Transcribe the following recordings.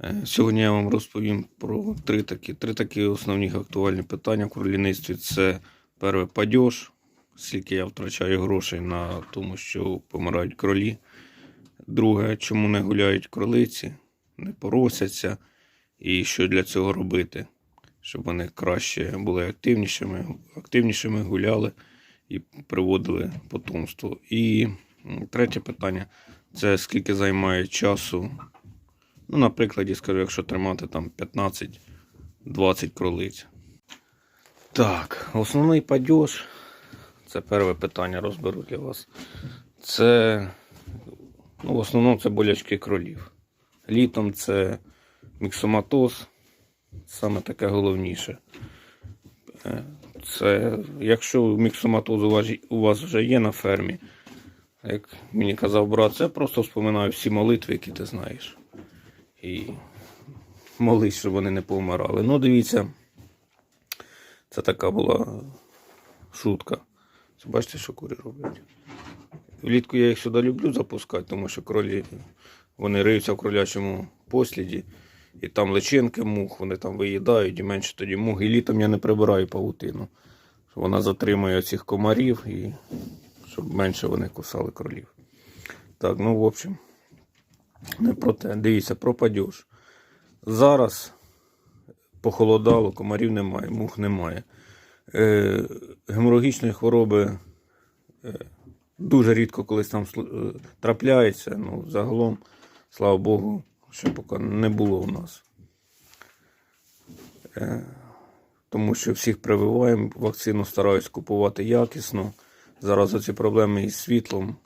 Е, Сьогодні я вам розповім про три такі, три такі основні актуальні питання в кролівництві. Це перше падеж, скільки я втрачаю грошей на тому, що помирають кролі. Друге, чому не гуляють кролиці, не поросяться, і що для цього робити, щоб вони краще були активнішими, активнішими гуляли і приводили потомство. І третє питання це скільки займає часу Ну, на прикладі скажу, якщо тримати там 15-20 кролиць. Так, основний падеж, це перше питання розберу для вас. Це ну, в основному це болячки кролів. Літом це міксоматоз, саме таке головніше. Е, Це, якщо міксоматоз у вас, у вас вже є на фермі, як мені казав брат, це просто вспоминаю всі молитви, які ти знаєш і молись, щоб вони не повмирали. Ну, дивіться, це така була шутка. Це бачите, що курі роблять. Влітку я їх сюди люблю запускати, тому що кролі вони риються в кролячому посліді, і там личинки мух, вони там виїдають, і менше тоді мух. І літом я не прибираю павутину. Вона затримує цих комарів і щоб менше вони кусали кролів. Так, ну в общем. Не про те. Дивіться, про падеж. Зараз похолодало, комарів немає, мух немає. Е, геморагічної хвороби е, дуже рідко колись там е, трапляється. Ну, загалом, слава Богу, ще поки не було у нас. Е, тому що всіх прививаємо, вакцину стараюсь купувати якісно. Зараз оці проблеми із світлом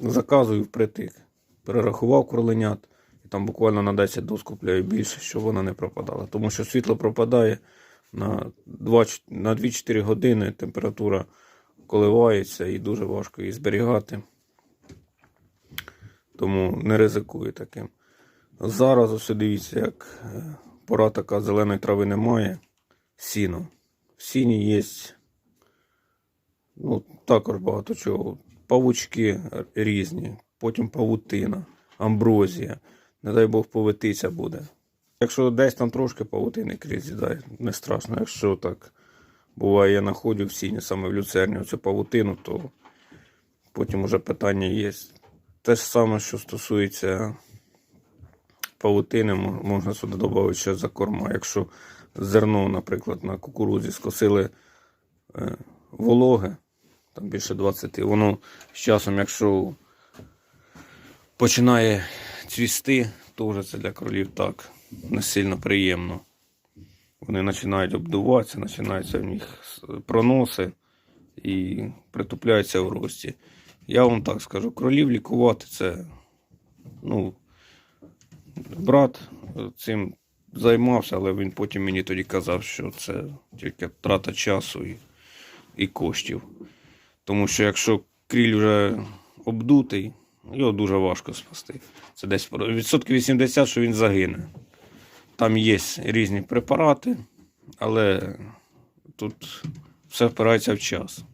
заказую впритик перерахував кроленят, і там буквально на 10 доз купляю більше, щоб вона не пропадала. Тому що світло пропадає на 2 ч- на 2-4 години, температура коливається і дуже важко її зберігати. Тому не ризикую таким. Зараз ось дивіться, як е, пора така зеленої трави немає. Сіно. В сіні є ну, також багато чого. Павучки різні, потім павутина, амброзія. Не дай Бог повитися буде. Якщо десь там трошки павутини крізь з'їдає, не страшно. Якщо так буває, я знаходжу в сіні, саме в люцерні оцю павутину, то потім уже питання є. Те ж саме, що стосується павутини, можна сюди додати ще за корма. Якщо зерно, наприклад, на кукурудзі скосили е, вологе, там більше 20, воно з часом, якщо починає цвісти, вже це для кролів так не сильно приємно. Вони починають обдуватися, починаються в них проноси і притупляються в рості. Я вам так скажу, кролів лікувати це, ну, брат цим займався, але він потім мені тоді казав, що це тільки трата часу і, і коштів. Тому що якщо кріль вже обдутий, його дуже важко спасти. Це десь відсотків 80, що він загине. Там є різні препарати, але тут все впирається в час.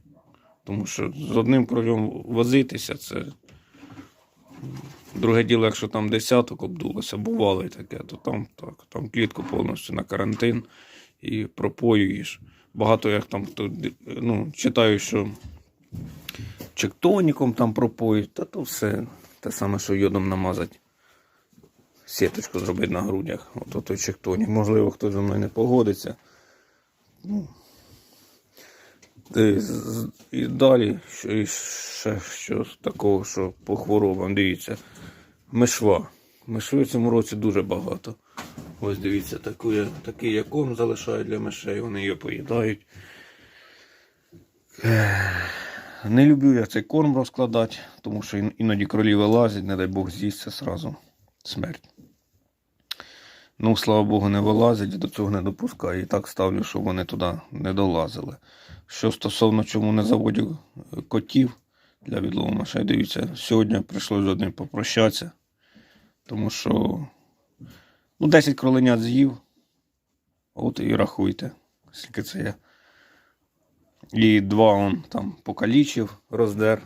Тому що з одним кролем возитися це. Друге діло, якщо там десяток обдулося, бувало і таке, то там так, там клітку повністю на карантин і пропоюєш. Багато як там ну, читаю, що чектоніком там пропоють, та то все те саме, що йодом намазати. Сіточку зробити на грудях. От той чектонік. Можливо, хтось зі мною не погодиться. Ну, з- І далі і ще щось такого, що по хворобам, дивіться. Мишва. Мишви в цьому році дуже багато. Ось дивіться, таку, такий я корм залишаю для мишей, вони її поїдають. Не люблю я цей корм розкладати, тому що іноді кролі вилазять, не дай Бог з'їсться сразу. Смерть. Ну, слава Богу, не вилазять, до цього не допускаю. І так ставлю, щоб вони туди не долазили. Що стосовно чому не заводю е, котів для відлову мишей, дивіться, сьогодні прийшло з одним попрощатися, тому що ну, 10 кроленят з'їв. От і рахуйте, скільки це я. І два он там покалічив, роздер,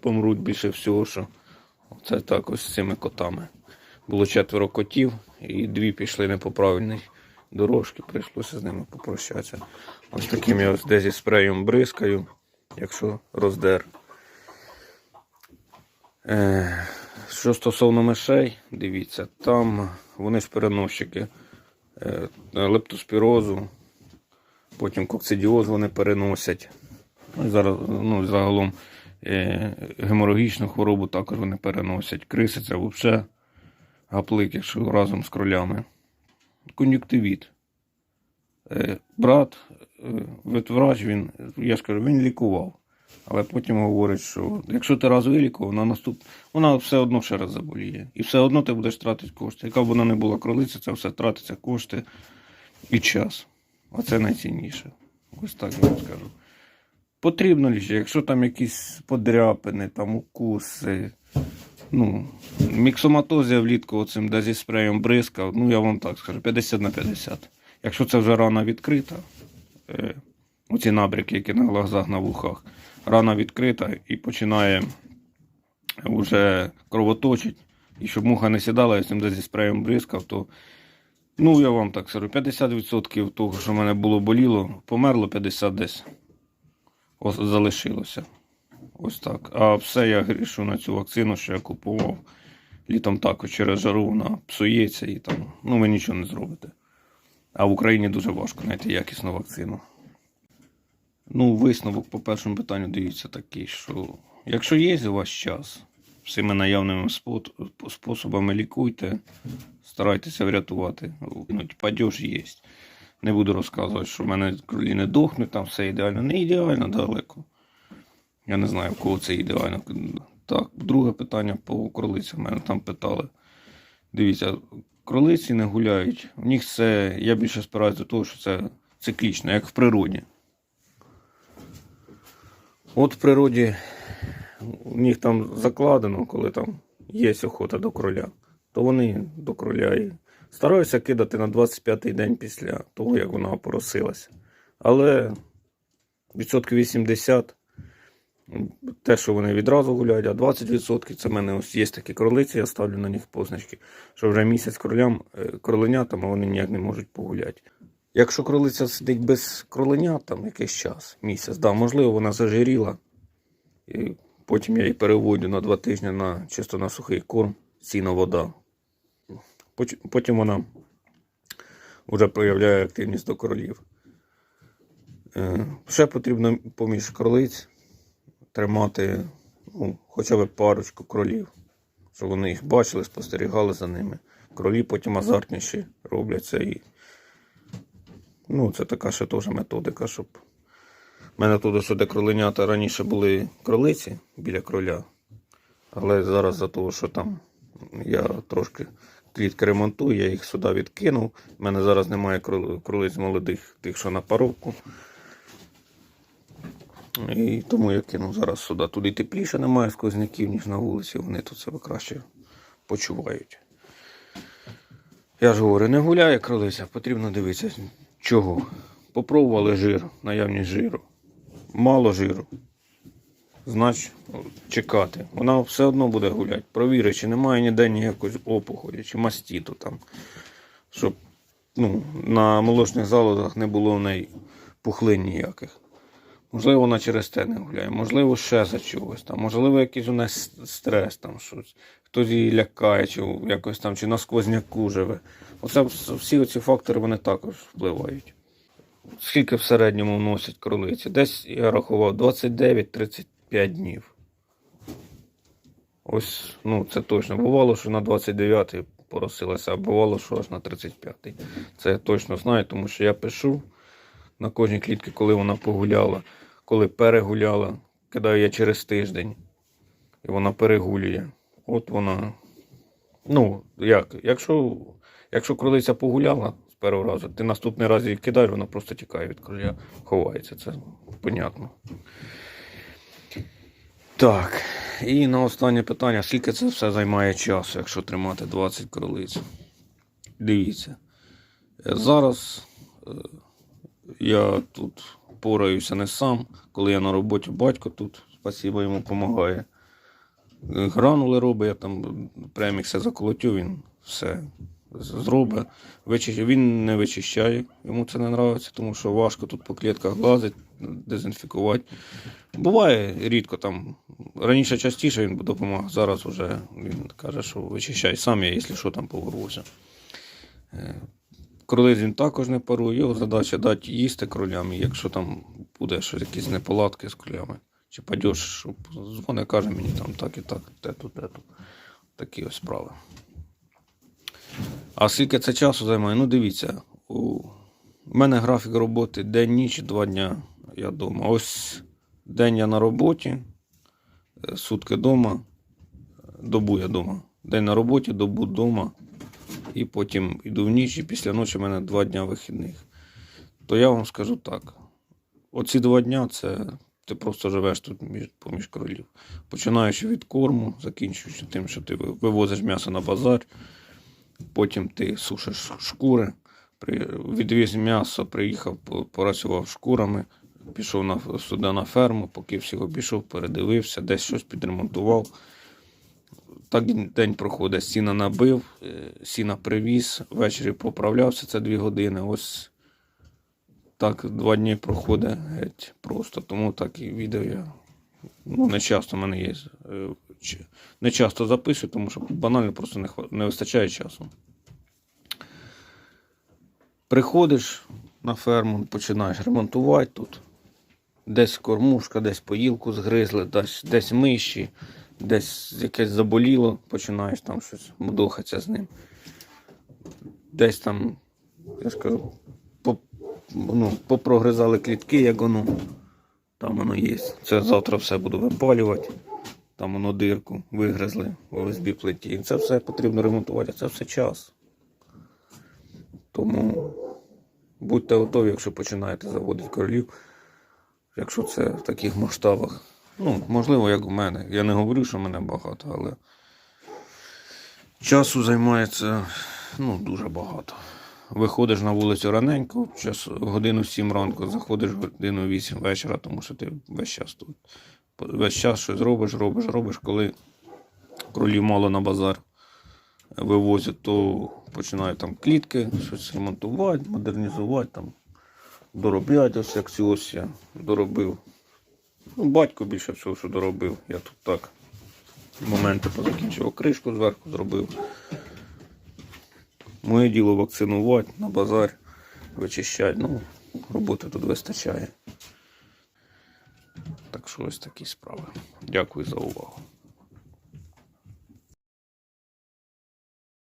помруть більше всього, що це так ось з цими котами. Було четверо котів. і дві пішли не по правильній дорожці, прийшлося з ними попрощатися. Ось таким я ось десь зі спреєм бризкаю, якщо роздер. Е, що стосовно мишей, дивіться, там вони ж переносчики е, лептоспірозу, потім кокцидіоз вони переносять. Ну, зараз, ну, загалом е, геморагічну хворобу також вони переносять. Криси це взагалі гаплик, якщо разом з кролями. Кон'юктивіт. Е, брат, е, ветврач, він, я ж кажу, він лікував. Але потім говорить, що якщо ти раз вилікував, вона наступ... вона все одно ще раз заболіє. І все одно ти будеш тратити кошти. Яка б вона не була кролиця, це все тратиться кошти і час. Оце найцінніше. Ось так я вам скажу. Потрібно лише, якщо там якісь подряпини, там укуси, ну, міксоматозія влітку оцим де зі спреєм бризкав, ну я вам так скажу, 50 на 50. Якщо це вже рана відкрита, е, оці набряки, які на глазах, на вухах, рана відкрита і починає вже кровоточить, і щоб муха не сідала, я цим де зі спреєм бризкав, то ну я вам так скажу, 50% того, що в мене було боліло, померло 50 десь. Ось залишилося. Ось так. А все я грішу на цю вакцину, що я купував. Літом також через жару вона псується і там, ну ви нічого не зробите. А в Україні дуже важко знайти якісну вакцину. Ну, висновок по першому питанню дивіться такий, що якщо є у вас час, всіми наявними способами лікуйте, старайтеся врятувати. Ну, падеж є. Не буду розказувати, що в мене кролі не дохнуть, там все ідеально. Не ідеально далеко. Я не знаю, в кого це ідеально. Так, друге питання по кролицям. Мене там питали. Дивіться, кролиці не гуляють. У них це, я більше спираюся до того, що це циклічно, як в природі. От в природі у них там закладено, коли там є охота до кроля, то вони до кроля і стараються кидати на 25-й день після того, як вона опоросилася. Але відсотків 80 те, що вони відразу гуляють, а 20% це в мене ось є такі кролиці, я ставлю на них позначки, що вже місяць кролям, е, кроленятам, а вони ніяк не можуть погуляти. Якщо кролиця сидить без кроленят там якийсь час, місяць, да, можливо, вона зажиріла. І потім я її переводю на два тижні на чисто на сухий корм, сіно вода. Потім вона вже проявляє активність до королів. Е, Ще потрібно поміж кролиць тримати ну, хоча б парочку кролів, щоб вони їх бачили, спостерігали за ними. Кролі потім азартніші робляться і Ну, це така ще теж методика, щоб. У мене тут ось де кроленята раніше були кролиці біля кроля. Але зараз за того, що там я трошки клітки ремонтую, я їх сюди відкинув. У мене зараз немає кролиць молодих, тих, що на паровку. І тому я кинув зараз сюди. Туди тепліше немає сквозняків, ніж на вулиці. Вони тут себе краще почувають. Я ж говорю, не гуляє кролиця, потрібно дивитися. Чого? Попробували жир, наявність жиру. Мало жиру. Значить, чекати. Вона все одно буде гуляти. Провіри, чи немає ніде ніякої опухолі, чи мастіту там. Щоб ну, на молочних залозах не було в неї пухлин ніяких. Можливо, вона через те не гуляє, можливо, ще за чогось там, можливо, якийсь у нас стрес там щось. Хтось її лякає, чи якось там, чи на сквозняку живе. Оце всі ці фактори вони також впливають. Скільки в середньому вносять кролиці? Десь я рахував 29-35 днів. Ось, ну це точно. Бувало, що на 29-й поросилася, а бувало, що аж на 35-й. Це я точно знаю, тому що я пишу на кожній клітці, коли вона погуляла, коли перегуляла, кидаю я через тиждень. І вона перегулює. От вона. Ну, як? Якщо, якщо кролиця погуляла першого разу, ти наступний раз її кидаєш, вона просто тікає від кроля, ховається. Це понятно. Так. І на останнє питання: скільки це все займає часу, якщо тримати 20 кролиць? Дивіться. Зараз е, я тут пораюся не сам. Коли я на роботі, батько тут, спасибо йому допомагає. Гранули робить, я там премікси заколотю, він все зробить. Вичищ- Він не вичищає, йому це не подобається, тому що важко тут по клітках лазить, дезінфікувати. Буває рідко там. Раніше частіше він допомагав, зараз вже він каже, що вичищай сам я, якщо що там поворвуся. Кролиць він також не парує, його задача дати їсти кролям, і якщо там буде щось, якісь неполадки з кролями, чи падеш, дзвони, каже мені там так і так, те тут, те тут. Такі ось справи. А скільки це часу займає? Ну, дивіться, у мене графік роботи день-ніч, два дня я вдома. Ось день я на роботі, е, сутки вдома, добу я вдома. День на роботі, добу вдома, і потім йду в ніч, і після ночі в мене два дня вихідних. То я вам скажу так: оці два дня це ти просто живеш тут між, поміж кролів. Починаючи від корму, закінчуючи тим, що ти вивозиш м'ясо на базар, потім ти сушиш шкури, відвіз м'ясо, приїхав, порацював шкурами, пішов на, сюди на ферму, поки всіх обійшов, передивився, десь щось підремонтував. Так день проходить, сіна набив, е, сіна привіз, ввечері поправлявся, це дві години. Ось так два дні проходить геть просто. Тому так і відео я ну, не часто в мене є. Не часто записую, тому що банально просто не, не вистачає часу. Приходиш на ферму, починаєш ремонтувати тут. Десь кормушка, десь поїлку згризли, десь, десь миші, десь якесь заболіло, починаєш там щось мудохатися з ним. Десь там, я ж кажу, ну, попрогризали клітки, як воно. Там воно є. Це завтра все буду випалювати. Там воно дирку вигризли в ОСБ плиті. І Це все потрібно ремонтувати, це все час. Тому будьте готові, якщо починаєте заводити королів, якщо це в таких масштабах. Ну, можливо, як у мене. Я не говорю, що мене багато, але часу займається ну, дуже багато. Виходиш на вулицю раненько, час, годину 7 ранку, заходиш годину 8 вечора, тому що ти весь час тут. Весь час щось робиш, робиш, робиш, коли кролів мало на базар вивозять, то починають там клітки, щось ремонтувати, модернізувати, там, доробляти, ось як ось я доробив. Ну, батько більше всього, що доробив. Я тут так моменти позакінчував кришку зверху зробив. Моє діло вакцинувати на базар, вичищати. Ну, роботи тут вистачає. Що ось такі справи. Дякую за увагу.